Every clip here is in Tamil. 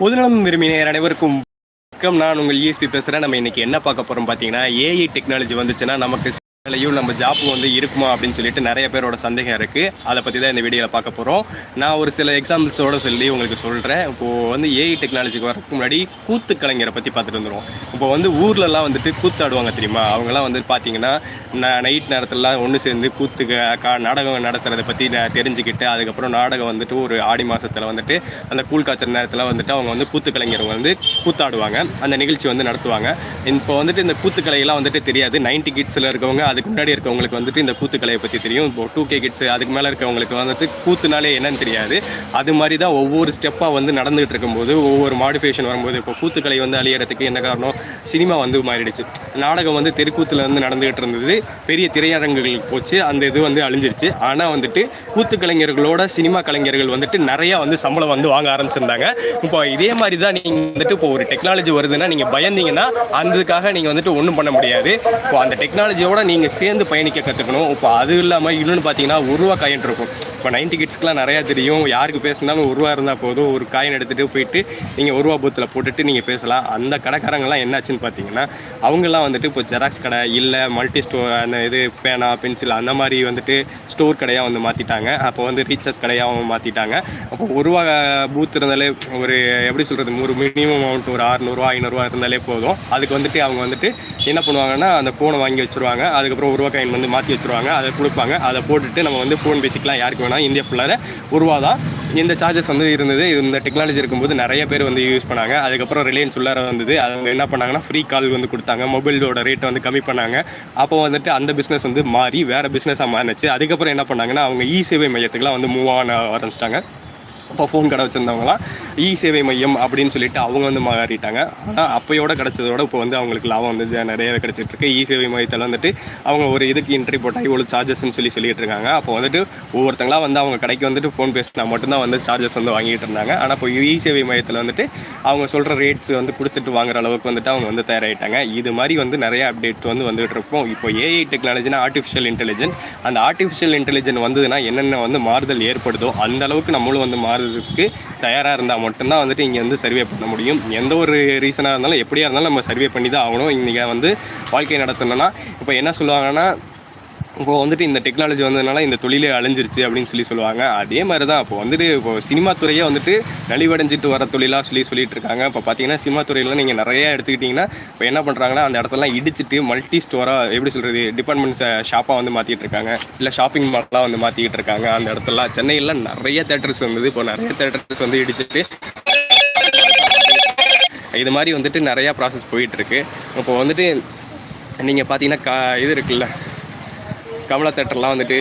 பொதுநலம் விரும்பினர் அனைவருக்கும் வணக்கம். நான் உங்கள் இஎஸ்பி பேசுகிறேன் நம்ம இன்னைக்கு என்ன பார்க்க போகிறோம் பார்த்தீங்கன்னா ஏஐ டெக்னாலஜி வந்துச்சுன்னா நமக்கு வேலையும் நம்ம ஜாப் வந்து இருக்குமா அப்படின்னு சொல்லிட்டு நிறைய பேரோட சந்தேகம் இருக்குது அதை பற்றி தான் இந்த வீடியோவில் பார்க்க போகிறோம் நான் ஒரு சில எக்ஸாம்பிள்ஸோட சொல்லி உங்களுக்கு சொல்கிறேன் இப்போது வந்து ஏஐ டெக்னாலஜிக்கு வரதுக்கு முன்னாடி கூத்து கலைஞரை பற்றி பார்த்துட்டு வந்துடுவோம் இப்போ வந்து ஊர்லலாம் வந்துட்டு கூத்தாடுவாங்க தெரியுமா? அவங்கலாம் வந்து பார்த்தீங்கன்னா நைட் நேரத்துலலாம் ஒன்று சேர்ந்து கூத்து கா நாடகம் நடத்துறதை பற்றி நான் தெரிஞ்சுக்கிட்டு அதுக்கப்புறம் நாடகம் வந்துட்டு ஒரு ஆடி மாதத்தில் வந்துட்டு அந்த கூழ் காய்ச்சல் நேரத்தில் வந்துட்டு அவங்க வந்து கூத்து கலைஞர் வந்து கூத்தாடுவாங்க. அந்த நிகழ்ச்சி வந்து நடத்துவாங்க. இப்போ வந்துட்டு இந்த கூத்துக்கலையெல்லாம் வந்துட்டு தெரியாது. 90 கிட்ஸில் இருக்கவங்க அதுக்கு முன்னாடி இருக்கவங்களுக்கு வந்துட்டு இந்த கூத்துக்கலையை பற்றி தெரியும். இப்போ டூ கே கிட்ஸ் அதுக்கு மேலே இருக்கவங்களுக்கு வந்துட்டு கூத்துனாலே என்னன்னு தெரியாது. அது மாதிரி தான் ஒவ்வொரு ஸ்டெப்பாக வந்து நடந்துகிட்டு இருக்கும்போது ஒவ்வொரு மாடிஃபிகேஷன் வரும்போது இப்போ கூத்துக்கலை வந்து அழியறதுக்கு என்ன காரணம்? சினிமா வந்து மாறிடுச்சு. நாடகம் வந்து தெருக்கூத்தில் வந்து நடந்துகிட்டு இருந்தது. பெரிய திரையரங்குகள் போச்சு. அந்த இது வந்து அழிஞ்சிருச்சு. ஆனால் வந்துட்டு கூத்து கலைஞர்களோட சினிமா கலைஞர்கள் வந்துட்டு நிறையா வந்து சம்பளம் வந்து வாங்க ஆரம்பிச்சிருந்தாங்க. இப்போ இதே மாதிரி தான் நீங்கள் வந்துட்டு இப்போ ஒரு டெக்னாலஜி வருதுன்னா நீங்கள் பயந்தீங்கன்னா அதுக்காக நீங்கள் வந்துட்டு ஒன்றும் பண்ண முடியாது. இப்போ அந்த டெக்னாலஜியோட நீங்கள் நீங்கள் சேர்ந்து பயணிக்க கற்றுக்கணும் இப்போ அது இல்லாமல் இன்னொன்று பார்த்தீங்கன்னா ஒரு ரூபா காயின் இருக்கும். இப்போ நைன்டி கிட்ஸ்க்குலாம் நிறையா தெரியும். யாருக்கு பேசினாலும் ஒரு ரூபா இருந்தால் போதும். ஒரு காயின் எடுத்துகிட்டு போயிட்டு நீங்கள் ஒரு ரூபா பூத்தில் போட்டுட்டு நீங்கள் பேசலாம். அந்த கடைக்காரங்கெல்லாம் என்னாச்சுன்னு பார்த்தீங்கன்னா அவங்கெல்லாம் வந்துட்டு இப்போ ஜெராக்ஸ் கடை இல்லை மல்டி ஸ்டோர் அந்த இது பேனா பென்சில் அந்த மாதிரி வந்துட்டு ஸ்டோர் கடையாக வந்து மாற்றிட்டாங்க அப்போ வந்து ரீசார்ஜ் கடையாக மாற்றிட்டாங்க அப்போ ஒரு ரூபா பூத் இருந்தாலே ஒரு எப்படி சொல்கிறது ஒரு மினிமம் அமௌண்ட் ஒரு அறநூறுவா ஐநூறுரூவா இருந்தாலே போதும். அதுக்கு வந்துட்டு அவங்க வந்துட்டு என்ன பண்ணுவாங்கன்னா அந்த ஃபோனை வாங்கி வச்சுருவாங்க. அதுக்கப்புறம் ஒரு ரூபா காயின் வந்து மாற்றி வச்சுருவாங்க. அதை கொடுப்பாங்க. அதை போட்டுட்டு நம்ம வந்து ஃபோன் பேசிக்கலாம் யாருக்கு வேணால் இந்தியா ஃபுல்லாக உருவாக தான் இந்த சார்ஜஸ் வந்து இருந்தது. இந்த டெக்னாலஜி இருக்கும்போது நிறைய பேர் வந்து யூஸ் பண்ணாங்க. அதுக்கப்புறம் ரிலையன்ஸ் உள்ளார வந்தது. அவங்க என்ன பண்ணாங்கன்னா ஃப்ரீ கால் வந்து கொடுத்தாங்க. மொபைலோட ரேட் வந்து கம்மி பண்ணாங்க. அப்போ வந்துட்டு அந்த பிஸ்னஸ் வந்து மாறி வேறு பிஸ்னஸாக மாறிச்சு. அதுக்கப்புறம் என்ன பண்ணாங்கன்னா அவங்க இ சேவை மையத்துக்குலாம் வந்து மூவ் ஆன ஆரம்பிச்சிட்டாங்க. இப்போ ஃபோன் கடை வச்சுருந்தவங்களாம் இ சேவை மையம் அப்படின்னு சொல்லிட்டு அவங்க வந்து மாறிட்டாங்க. ஆனால் அப்போயோட கிடச்சதோட இப்போ வந்து அவங்களுக்கு லாபம் வந்து நிறையவே கிடச்சிட்ருக்கு. இ சேவை மையத்தில் வந்துட்டு அவங்க ஒரு இதுக்கு என்ட்ரி போட்டால் இவ்வளோ சார்ஜஸ்ன்னு சொல்லி சொல்லிட்டு இருக்காங்க. அப்போ வந்துட்டு ஒவ்வொருத்தங்களா வந்து அவங்க கடைக்கு வந்துட்டு ஃபோன் பேசினா மட்டும்தான் வந்து சார்ஜஸ் வந்து வாங்கிட்டு இருந்தாங்க. ஆனால் இப்போ இ சேவை மையத்தில் வந்துட்டு அவங்க சொல்கிற ரேட்ஸ் வந்து கொடுத்துட்டு வாங்குற அளவுக்கு வந்துட்டு அவங்க வந்து தயாராகிட்டாங்க இது மாதிரி வந்து நிறைய அப்டேட் வந்து வந்துட்டு இருப்போம் இப்போ ஏஐ டெக்னாலஜினா ஆர்டிஃபிஷியல் இன்டெலிஜென்ட் அந்த ஆர்டிஃபிஷியல் இன்டெலிஜென்ட் வந்ததுன்னா என்னென்ன வந்து மாறுதல் ஏற்படுதோ அந்த அளவுக்கு நம்மளும் வந்து மாறுறதுக்கு தயாராக இருந்தால் மட்டும்தான் வந்துட்டு இங்கே வந்து சர்வே பண்ண முடியும். எந்த ஒரு ரீசனாக இருந்தாலும் எப்படியா இருந்தாலும் நம்ம சர்வே பண்ணி தான் ஆகணும். இன்றைக்கி வந்து வாழ்க்கை நடத்தணும்னா இப்போ என்ன சொல்லுவாங்கன்னா இப்போ வந்துட்டு இந்த டெக்னாலஜி வந்ததுனால இந்த தொழிலே அழிஞ்சிருச்சு அப்படின்னு சொல்லி சொல்லுவாங்க. அதே மாதிரி தான் இப்போ வந்துட்டு இப்போ சினிமா துறையே வந்துட்டு நலிவடைஞ்சிட்டு வர தொழிலாக சொல்லி சொல்லிட்டு இருக்காங்க. இப்போ பார்த்தீங்கன்னா சினிமா துறையில் நீங்கள் நிறையா எடுத்துக்கிட்டிங்கன்னா இப்போ என்ன பண்ணுறாங்கன்னா அந்த இடத்தெல்லாம் இடிச்சிட்டு மல்டி ஸ்டோராக எப்படி சொல்கிறது டிபார்ட்மெண்ட்ஸ் ஷாப்பாக வந்து மாற்றிட்டு இருக்காங்க. இல்லை ஷாப்பிங் மால்லாம் வந்து மாற்றிக்கிட்டு இருக்காங்க. அந்த இடத்துல சென்னையில் நிறைய தேட்டர்ஸ் வந்தது. இப்போ நிறைய தேட்டர்ஸ் வந்து இடிச்சிட்டு இது மாதிரி வந்துட்டு நிறையா ப்ராசஸ் போயிட்டுருக்கு இப்போ வந்துட்டு நீங்கள் பார்த்தீங்கன்னா கா இது இருக்குல்ல கமலா தேட்டர்லாம் வந்துட்டு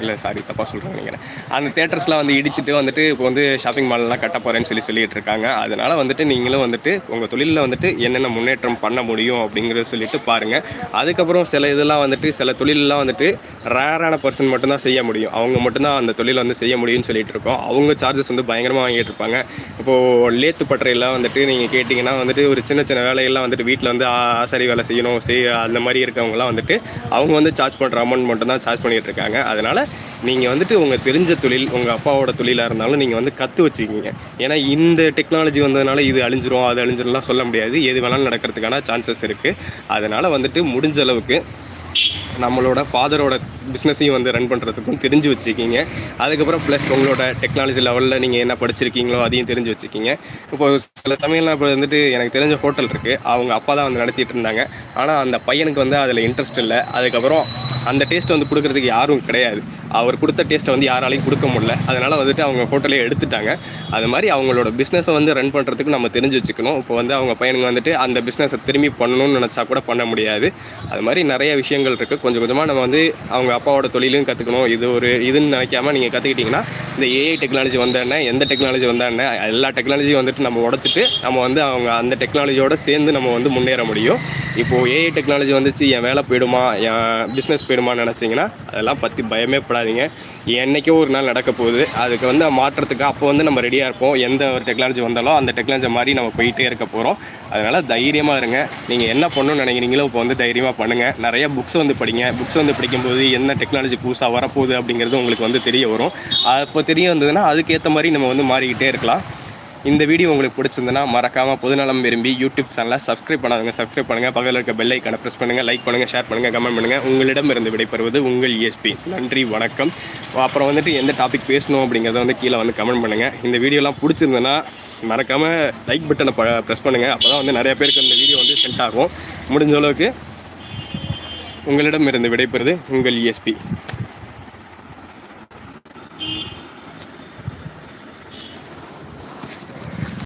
இல்லை சாரி தப்பாக சொல்கிறேன் நினைக்கிறேன். அந்த தேட்டர்ஸ்லாம் வந்து இடிச்சிட்டு வந்துட்டு இப்போ வந்து ஷாப்பிங் மால்லாம் கட்ட போகிறேன்னு சொல்லி சொல்லிட்டு இருக்காங்க. அதனால் வந்துட்டு நீங்களும் வந்துட்டு உங்கள் தொழிலில் வந்துட்டு என்னென்ன முன்னேற்றம் பண்ண முடியும் அப்படிங்கிறத சொல்லிட்டு பாருங்கள் அதுக்கப்புறம் சில இதெல்லாம் வந்துட்டு சில தொழிலெலாம் வந்துட்டு ரேரான பர்சன் மட்டும்தான் செய்ய முடியும். அவங்க மட்டும்தான் அந்த தொழிலை வந்து செய்ய முடியும்னு சொல்லிட்டு இருக்கோம். அவங்க சார்ஜஸ் வந்து பயங்கரமாக வாங்கிட்டு இருப்பாங்க. இப்போது லேத்து பட்டறையெல்லாம் வந்துட்டு நீங்கள் கேட்டிங்கன்னா வந்துட்டு ஒரு சின்ன சின்ன வேலையெல்லாம் வந்துட்டு வீட்டில் வந்து ஆ- ஆசாரி வேலை செய்யணும் செய்ய அந்த மாதிரி இருக்கவங்கலாம் வந்துட்டு அவங்க வந்து சார்ஜ் பண்ணுற அமௌண்ட் மட்டும் தான் சார்ஜ் பண்ணிகிட்டு இருக்காங்க. அதனால் நீங்கள் வந்துட்டு உங்கள் தெரிஞ்ச தொழில் உங்கள் அப்பாவோட தொழிலாக இருந்தாலும் நீங்கள் வந்து கற்று வச்சுக்கிங்க ஏன்னா இந்த டெக்னாலஜி வந்ததுனால இது அழிஞ்சிரும் அது அழிஞ்சிரும்லாம் சொல்ல முடியாது. எது வேணாலும் நடக்கிறதுக்கான சான்சஸ் இருக்குது அதனால் வந்துட்டு முடிஞ்ச அளவுக்கு நம்மளோட ஃபாதரோட பிஸ்னஸையும் வந்து ரன் பண்ணுறதுக்கும் தெரிஞ்சு வச்சுக்கிங்க அதுக்கப்புறம் ப்ளஸ் உங்களோட டெக்னாலஜி லெவலில் நீங்கள் என்ன படிச்சிருக்கீங்களோ அதையும் தெரிஞ்சு வச்சுக்கிங்க இப்போ சில சமயம்லாம் இப்போ வந்துட்டு எனக்கு தெரிஞ்ச ஹோட்டல் இருக்குது அவங்க அப்பா தான் வந்து நடத்திட்டு இருந்தாங்க. ஆனால் அந்த பையனுக்கு வந்து அதில் இன்ட்ரெஸ்ட் இல்லை. அதுக்கப்புறம் அந்த டேஸ்ட் வந்து கொடுக்கறதுக்கு யாரும் கிடையாது. அவர் கொடுத்த டேஸ்ட்டை வந்து யாராலையும் கொடுக்க முடியல. அதனால் வந்துட்டு அவங்க ஹோட்டலே எடுத்துட்டாங்க. அது மாதிரி அவங்களோட பிஸ்னஸை வந்து ரன் பண்ணுறதுக்கு நம்ம தெரிஞ்சு வச்சுக்கணும். இப்போ வந்து அவங்க பையனுங்க வந்துட்டு அந்த பிஸ்னஸை திரும்பி பண்ணணும்னு நினச்சா கூட பண்ண முடியாது. அது மாதிரி நிறைய விஷயங்கள் இருக்குது கொஞ்சம் கொஞ்சமாக நம்ம வந்து அவங்க அப்பாவோட தொழிலும் கற்றுக்கணும் இது ஒரு இதுன்னு நினைக்காம நீங்கள் கற்றுக்கிட்டிங்கன்னா இந்த ஏஐ டெக்னாலஜி வந்தோடனே எந்த டெக்னாலஜி வந்தோடனே எல்லா டெக்னாலஜியும் வந்துட்டு நம்ம உடச்சிட்டு நம்ம வந்து அவங்க அந்த டெக்னாலஜியோடு சேர்ந்து நம்ம வந்து முன்னேற முடியும். இப்போது ஏஐ டெக்னாலஜி வந்துச்சு என் வேலை போயிடுமா என் பிஸ்னஸ் போயிடுமான்னு நினச்சிங்கன்னா அதெல்லாம் பற்றி பயமே படாதீங்க என்னைக்கோ ஒரு நாள் நடக்க போகுது. அதுக்கு வந்து மாற்றத்துக்கு அப்போ வந்து நம்ம ரெடியாக இருப்போம். எந்த ஒரு டெக்னாலஜி வந்தாலும் அந்த டெக்னாலஜி மாதிரி நம்ம போயிட்டே இருக்க போகிறோம் அதனால் தைரியமாக இருங்க. நீங்கள் என்ன பண்ணணும்னு நினைக்கிறீங்களோ இப்போ வந்து தைரியமாக பண்ணுங்கள் நிறைய புக்ஸ் வந்து படிங்க. புக்ஸ் வந்து படிக்கும்போது என்ன டெக்னாலஜி புதுசாக வரப்போகுது அப்படிங்கிறது உங்களுக்கு வந்து தெரிய வரும். அப்போ தெரிய வந்ததுன்னா அதுக்கேற்ற மாதிரி நம்ம வந்து மாறிக்கிட்டே இருக்கலாம். இந்த வீடியோ உங்களுக்கு பிடிச்சிருந்தனா மறக்காமல் பொதுநலம் விரும்பி யூடியூப் சேனலை சப்ஸ்கிரைப் பண்ணாதவங்க சப்ஸ்கிரைப் பண்ணுங்கள் பக்கத்தில் இருக்க பெல் ஐக்கனை ப்ரெஸ் பண்ணுங்கள் லைக் பண்ணுங்கள் ஷேர் பண்ணுங்கள் கமெண்ட் பண்ணுங்கள் உங்களிடம் இருந்து விடைபெறுவது உங்கள் இஎஸ்பி நன்றி வணக்கம். அப்புறம் வந்துட்டு எந்த டாபிக் பேசணும் அப்படிங்கிறத வந்து கீழே வந்து கமெண்ட் பண்ணுங்கள் இந்த வீடியோலாம் பிடிச்சிருந்தனா மறக்காமல் லைக் பட்டனை ப ப்ரெஸ் பண்ணுங்கள் அப்போ தான் வந்து நிறையா பேருக்கு இந்த வீடியோ வந்து சென்ட் ஆகும். முடிஞ்ச அளவுக்கு உங்களிடம் இருந்து விடைபெறுது உங்கள் இஎஸ்பி